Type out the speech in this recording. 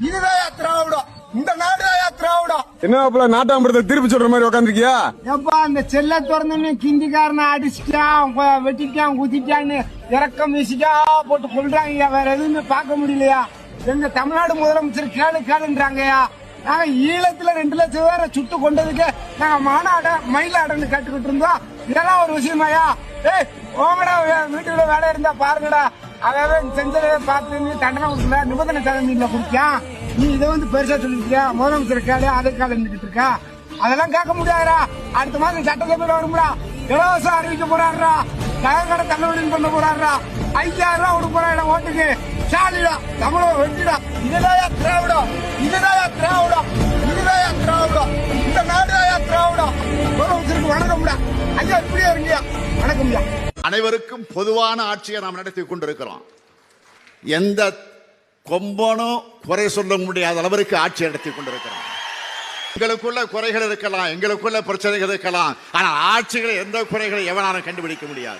இதுதான் திராவிடம் இந்த நாடு திராவிடம் என்ன நாட்டாம்பரத்தை திருப்பி சொல்ற மாதிரி உட்காந்துருக்கியா எப்பா அந்த செல்ல திறந்தோடனே கிந்திக்காரனை அடிச்சுட்டான் வெட்டிட்டான் குத்திட்டான்னு இறக்கம் வீசிட்டா போட்டு கொள்றாங்கய்யா வேற எதுவுமே பார்க்க முடியலையா? எங்க தமிழ்நாடு முதலமைச்சர் கேளு கேளுன்றாங்கய்யா. நாங்க ஈழத்துல ரெண்டு லட்சம் பேரை சுட்டு கொண்டதுக்கு நாங்க மாநாட மயிலாடன்னு கேட்டுக்கிட்டு இருந்தோம். இதெல்லாம் ஒரு விஷயமாயா ஏய் வே- வீட்டுக்குள்ள வேலை இருந்தா பாருங்கடா. அதாவது செஞ்சதை பார்த்து நீ தண்டனை கொடுக்கல நிபந்தனை தலைமையில கொடுத்தியா? நீ இதை வந்து பெருசா சொல்லிருக்கியா? முதலமைச்சர் கேளு அதை கேளு இருக்கா? அதெல்லாம் கேட்க முடியாதுரா அடுத்த மாதம் சட்டசபையில வரும்டா. இலவசம் அறிவிக்க போறாருடா. கடை தள்ளுபடி பண்ண போறாருடா. ஐயாயிரம் ரூபாய் கொடுக்க போறாங்க ஓட்டுக்கு. சாலிடா தமிழக வெட்டிடா. இதுதான் திராவிடம்? ஐயா. இப்படியே அனைவருக்கும் பொதுவான ஆட்சியை நாம் நடத்தி கொண்டிருக்கிறோம். எந்த கொம்பனும் குறை சொல்ல முடியாத அளவிற்கு ஆட்சி நடத்தி கொண்டிருக்கிறோம். எங்களுக்குள்ள குறைகள் இருக்கலாம் எங்களுக்குள்ள பிரச்சனைகள் இருக்கலாம். ஆனால் ஆட்சிகளை எந்த குறைகளை எவனாலும் கண்டுபிடிக்க முடியாது.